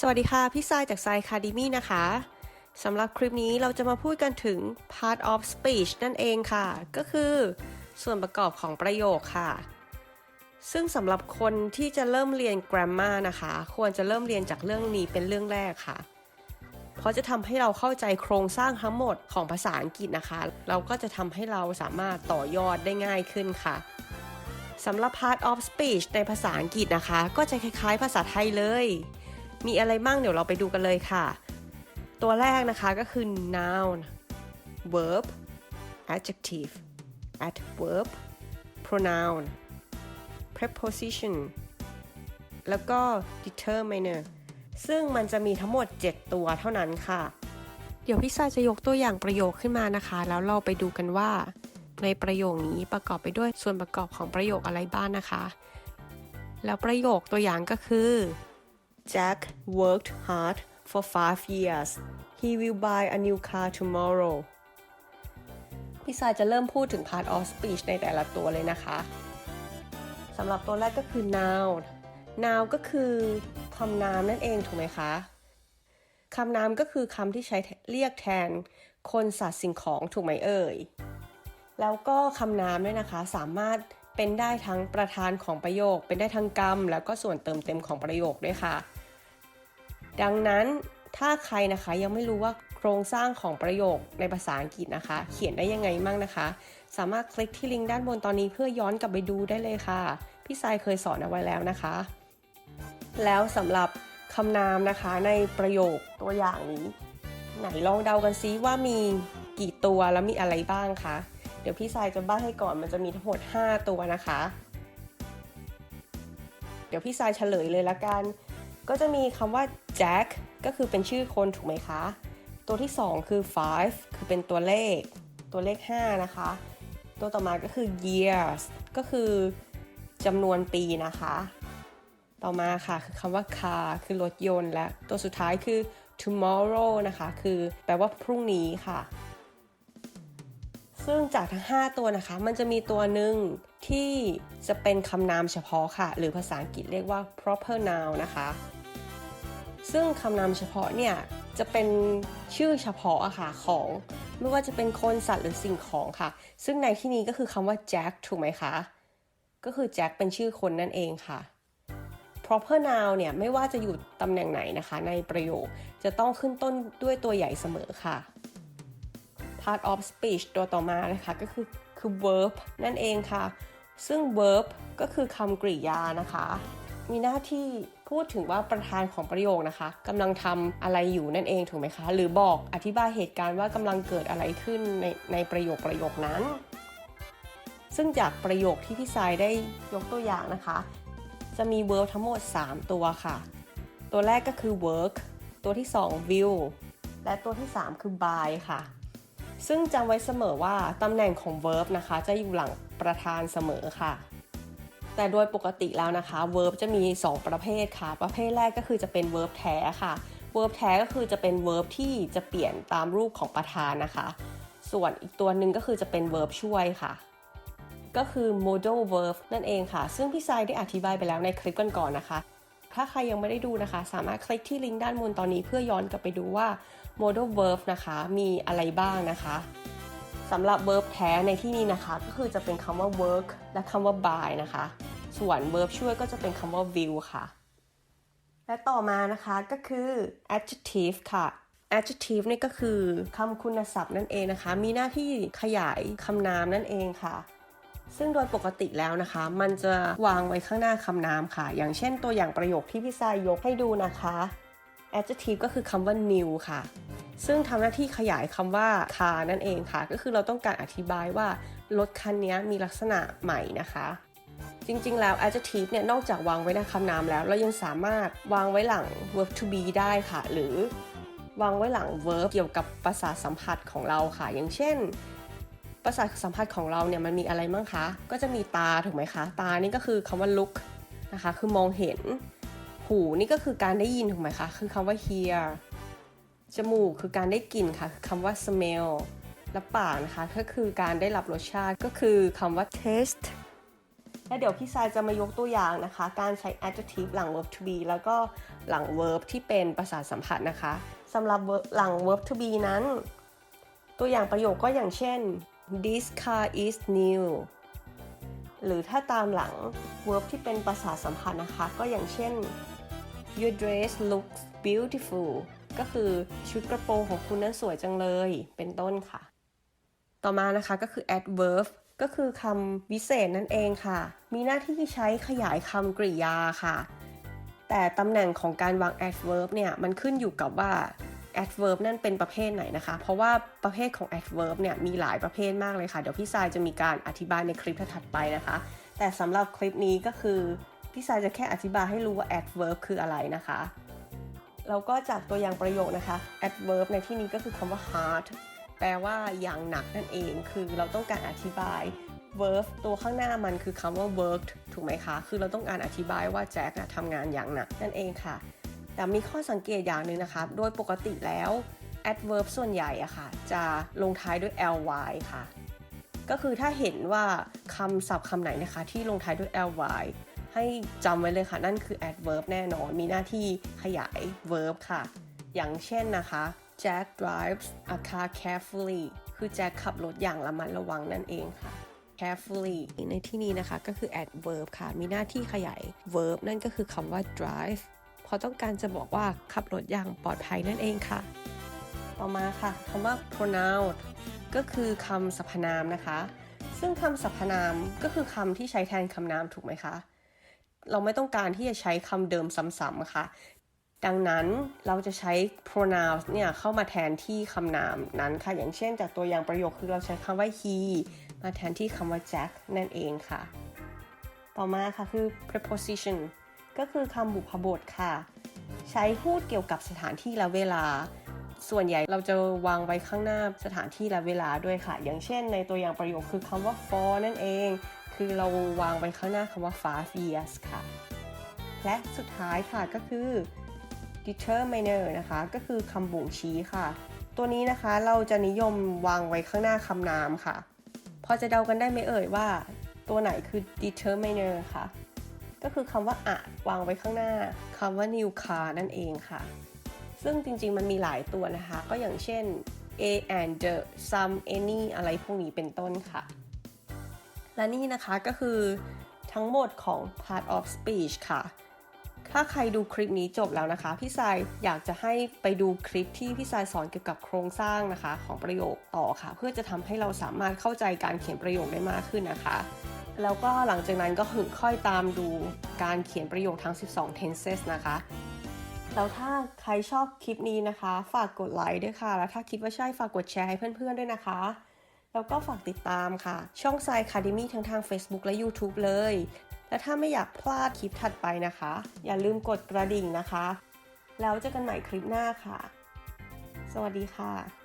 สวัสดีค่ะ พี่ทรายจาก Sai Academy นะคะสำหรับคลิปนี้เราจะมาพูดกันถึง part of speech นั่นเองค่ะ ก็คือส่วนประกอบของประโยคค่ะ ซึ่งสำหรับคนที่จะเริ่มเรียน grammar นะคะ ควรจะเริ่มเรียนจากเรื่องนี้เป็นเรื่องแรกค่ะ เพราะจะทำให้เราเข้าใจโครงสร้างทั้งหมดของภาษาอังกฤษนะคะ เราก็จะทำให้เราสามารถต่อยอดได้ง่ายขึ้นค่ะสำหรับ part of speech ในภาษาอังกฤษนะคะ ก็จะคล้ายๆ ภาษาไทยเลย มีอะไรบ้างเดี๋ยวเราไปดูกันเลยค่ะ ตัวแรกนะคะก็คือ noun verb adjective adverb pronoun preposition แล้วก็ determiner ซึ่งมันจะมีทั้งหมด 7 ตัวเท่านั้นค่ะ เดี๋ยวพี่ซายจะยกตัวอย่างประโยคขึ้นมานะคะ แล้วเราไปดูกันว่า ในประโยคนี้ประกอบไปด้วยส่วนประกอบของประโยคอะไรบ้างนะคะ แล้วประโยคตัวอย่างก็คือ Jack worked hard for five years. He will buy a new car tomorrow. พี่สายจะเริ่มพูดถึง part of speech ในแต่ละตัวเลยนะคะสำหรับตัวแรกก็คือ noun noun ก็คือคำนามนั่นเองถูกไหมคะคำนามก็คือคำที่ใช้เรียกแทนคนสัตว์สิ่งของถูกไหมเอ่ย แล้วก็คำนามเนี่ยนะคะ สามารถเป็นได้ทั้งประธานของประโยค เป็นได้ทั้งกรรม แล้วก็ส่วนเติมเต็มของประโยคด้วยค่ะ ดังนั้นถ้าใครนะคะยังไม่รู้ว่าโครงสร้างของประโยคในภาษาอังกฤษนะคะ เขียนได้ยังไงมั่งนะคะ สามารถคลิกที่ลิงก์ด้านบนตอนนี้เพื่อย้อนกลับไปดูได้เลยค่ะ พี่ทรายเคยสอนเอาไว้แล้วนะคะ แล้วสำหรับคำนามนะคะในประโยคตัวอย่างนี้ ไหนลองเดากันซิว่ามีกี่ตัวแล้วมีอะไรบ้างคะเดี๋ยวพี่ทรายจะบ้าให้ก่อนมันจะมีทั้งหมด 5 ตัวนะคะ เดี๋ยวพี่ทรายเฉลยเลยละกัน ก็จะมีคำว่า Jack ก็คือเป็นชื่อคนถูกไหมคะ ตัวที่ 2 คือ five คือเป็นตัวเลข ตัวเลข 5 นะคะ ตัวต่อมาก็คือ years ก็คือจำนวนปีนะคะ ต่อมาค่ะคือคำว่า car คือรถยนต์ และตัวสุดท้ายคือ tomorrow นะคะ คือแปลว่าพรุ่งนี้ค่ะ ซึ่งจากทั้ง 5 ตัวนะคะ มันจะมีตัวหนึ่งที่จะเป็นคำนามเฉพาะค่ะ หรือภาษาอังกฤษเรียกว่า proper noun นะคะ ซึ่งคำนามเฉพาะเนี่ยจะเป็นชื่อเฉพาะอะค่ะของ ไม่ว่าจะเป็นคนสัตว์หรือสิ่งของค่ะ ซึ่งในที่นี้ก็คือคำว่า Jack ถูกไหมคะ ก็คือ Jack เป็นชื่อคนนั่นเองค่ะ proper noun เนี่ยไม่ว่าจะอยู่ตำแหน่งไหนนะคะ ในประโยคจะต้องขึ้นต้นด้วยตัวใหญ่เสมอค่ะ part of speech ตัวต่อมานะคะก็คือคือ verb นั่นเองค่ะ ซึ่ง verb ก็คือคำกริยานะคะ มีหน้าที่ พูดถึงว่าประธานของประโยคนะคะกำลังทำอะไรอยู่นั่นเองถูกไหมคะ หรือบอกอธิบายเหตุการณ์ว่ากำลังเกิดอะไรขึ้นในในประโยคประโยคนั้น ซึ่งจากประโยคที่พี่สายได้ยกตัวอย่างนะคะ จะมี verb ทั้งหมด 3 ตัวค่ะ ตัวแรกก็คือ work ตัวที่2 will และตัวที่ 3 คือ by ค่ะ ซึ่งจำไว้เสมอว่าตำแหน่งของ verb นะคะ จะอยู่หลังประธานเสมอค่ะ แต่โดยปกติแล้วนะคะ verb จะมี 2 ประเภทค่ะ ประเภทแรกก็คือจะเป็น verb แท้ค่ะ verb แท้ก็คือจะเป็น verb ที่จะเปลี่ยนตามรูปของประธานนะคะ ส่วนอีกตัวหนึ่งก็คือจะเป็น verb ช่วยค่ะ ก็คือ modal verb นั่นเองค่ะ ซึ่งพี่ทรายได้อธิบายไปแล้วในคลิปก่อนๆนะคะ ถ้าใครยังไม่ได้ดูนะคะ สามารถคลิกที่ลิงก์ด้านบนตอนนี้เพื่อย้อนกลับไปดูว่า modal verb นะคะมีอะไรบ้างนะคะสำหรับ verb แท้ในที่นี้นะคะ ก็คือจะเป็นคำว่า work และคำว่า buy นะคะ ส่วน verb ช่วยก็จะเป็นคำว่า will ค่ะ และต่อมานะคะก็คือ adjective ค่ะ adjective นี่ก็คือคำคุณศัพท์นั่นเองนะคะ มีหน้าที่ขยายคำนามนั่นเองค่ะ ซึ่งโดยปกติแล้วนะคะ มันจะวางไว้ข้างหน้าคำนามค่ะ อย่างเช่นตัวอย่างประโยคที่พี่ทรายยกให้ดูนะคะ adjective ก็คือคำว่า new ค่ะ ซึ่งทำหน้าที่ขยายคำว่า car นั่นเองค่ะ ก็คือเราต้องการอธิบายว่ารถคันนี้มีลักษณะใหม่นะคะ จริงๆ แล้ว adjective เนี่ยนอกจากวางไว้ในคำนามแล้ว เรายังสามารถวางไว้หลัง verb to be ได้ค่ะ หรือวางไว้หลัง verb เกี่ยวกับประสาทสัมผัสของเราค่ะ อย่างเช่น ประสาทสัมผัสของเราเนี่ยมันมีอะไรบ้างคะ ก็จะมีตาถูกไหมคะ ตานี่ก็คือคำว่า look นะคะ คือมองเห็น หูนี่ก็คือการได้ยินถูกไหมคะ คือคำว่า hear จมูกคือการได้กลิ่นค่ะคือคำว่า smell และปากนะคะ ก็คือการได้รับรสชาติ ก็คือคำว่า taste และเดี๋ยวพี่ทรายจะมายกตัวอย่างนะคะ การใช้ adjective หลัง verb to be แล้วก็หลัง verb ที่เป็นประสาสัมผัสนะคะสำหรับหลัง verb to be นั้น ตัวอย่างประโยคก็อย่างเช่น this car is new หรือถ้าตามหลัง verb ที่เป็นประสาสัมผัสนะคะ ก็อย่างเช่น your dress looks beautiful ก็คือชุดกระโปรงของคุณนั้นสวยจังเลย เป็นต้นค่ะ ต่อมานะคะก็คือ adverb ก็คือคำวิเศษนั่นเองค่ะ มีหน้าที่ใช้ขยายคำกริยาค่ะ แต่ตำแหน่งของการวาง adverb เนี่ย มันขึ้นอยู่กับว่า adverb นั่นเป็นประเภทไหนนะคะ เพราะว่าประเภทของ adverb เนี่ยมีหลายประเภทมากเลยค่ะ เดี๋ยวพี่ทรายจะมีการอธิบายในคลิปถัดไปนะคะ แต่สำหรับคลิปนี้ก็คือพี่ทรายจะแค่อธิบายให้รู้ว่า adverb คืออะไรนะคะแล้วก็จากตัวอย่างประโยคนะคะ adverb ในที่นี้ก็คือคำว่า hard แปลว่าอย่างหนักนั่นเอง คือเราต้องการอธิบาย verb ตัวข้างหน้ามันคือคำว่า worked ถูกไหมคะ คือเราต้องการอธิบายว่าแจ็คทำงานอย่างหนักนั่นเองค่ะ แต่มีข้อสังเกตอย่างหนึ่งนะคะ โดยปกติแล้ว adverb ส่วนใหญ่อะค่ะ จะลงท้ายด้วย ly ค่ะ ก็คือถ้าเห็นว่าคำศัพท์คำไหนนะคะที่ลงท้ายด้วย ly ให้จำไว้เลยค่ะ นั่นคือ adverb แน่นอน มีหน้าที่ขยาย verb ค่ะ อย่างเช่นนะคะ Jack drives a car carefully คือแจ็คขับรถอย่างระมัดระวังนั่นเองค่ะ carefully ในที่นี้นะคะก็คือ adverb ค่ะ มีหน้าที่ขยาย verb นั่นก็คือคำว่า drive เพราะต้องการจะบอกว่าขับรถอย่างปลอดภัยนั่นเองค่ะ ต่อมาค่ะคำว่า pronoun ก็คือคำสรรพนามนะคะ ซึ่งคำสรรพนามก็คือคำที่ใช้แทนคำนามถูกไหมคะ เราไม่ต้องการที่จะใช้คำเดิมซ้ำๆค่ะ ดังนั้นเราจะใช้ pronouns เนี่ยเข้ามาแทนที่คำนามนั้นค่ะ อย่างเช่นจากตัวอย่างประโยคคือเราใช้คำว่า he มาแทนที่คำว่า Jack นั่นเองค่ะ ต่อมาค่ะคือ preposition ก็คือคำบุพบทค่ะ ใช้พูดเกี่ยวกับสถานที่และเวลา ส่วนใหญ่เราจะวางไว้ข้างหน้าสถานที่และเวลาด้วยค่ะ อย่างเช่น ในตัวอย่างประโยคคือคำว่า for นั่นเอง คือเราวางไว้ข้างหน้าคำว่า five years ค่ะ และสุดท้ายค่ะก็คือ determiner นะคะ ก็คือคำบ่งชี้ค่ะ ตัวนี้นะคะเราจะนิยมวางไว้ข้างหน้าคำนามค่ะ พอจะเดากันได้ไหมเอ่ยว่า ตัวไหนคือ determiner ค่ะ ก็คือคำว่าอาจวางไว้ข้างหน้าคำว่า new car นั่นเองค่ะ ซึ่งจริงๆมันมีหลายตัวนะคะ ก็อย่างเช่น a and the some any อะไรพวกนี้เป็นต้นค่ะ และนี่นะคะก็คือทั้งหมดของ part of speech ค่ะ ถ้าใครดูคลิปนี้จบแล้วนะคะ พี่สายอยากจะให้ไปดูคลิปที่พี่สายสอนเกี่ยวกับโครงสร้างนะคะ ของประโยคต่อค่ะ เพื่อจะทำให้เราสามารถเข้าใจการเขียนประโยคได้มากขึ้นนะคะ แล้วก็หลังจากนั้นก็ค่อยตามดูการเขียนประโยคทั้ง 12 tenses นะคะแล้วถ้าใครชอบคลิปนี้นะคะ ฝากกดไลค์ด้วยค่ะ แล้วถ้าคิดว่าใช่ฝากกดแชร์ให้เพื่อนๆด้วยนะคะ แล้วก็ฝากติดตามค่ะ ช่อง s ซ i Academy ทั้งทาง Facebook และ YouTube เลย และถ้าไม่อยากพลาดคลิปถัดไปนะคะ อย่าลืมกดกระดิ่งนะคะ แล้วเจอกันใหม่คลิปหน้าค่ะ สวัสดีค่ะ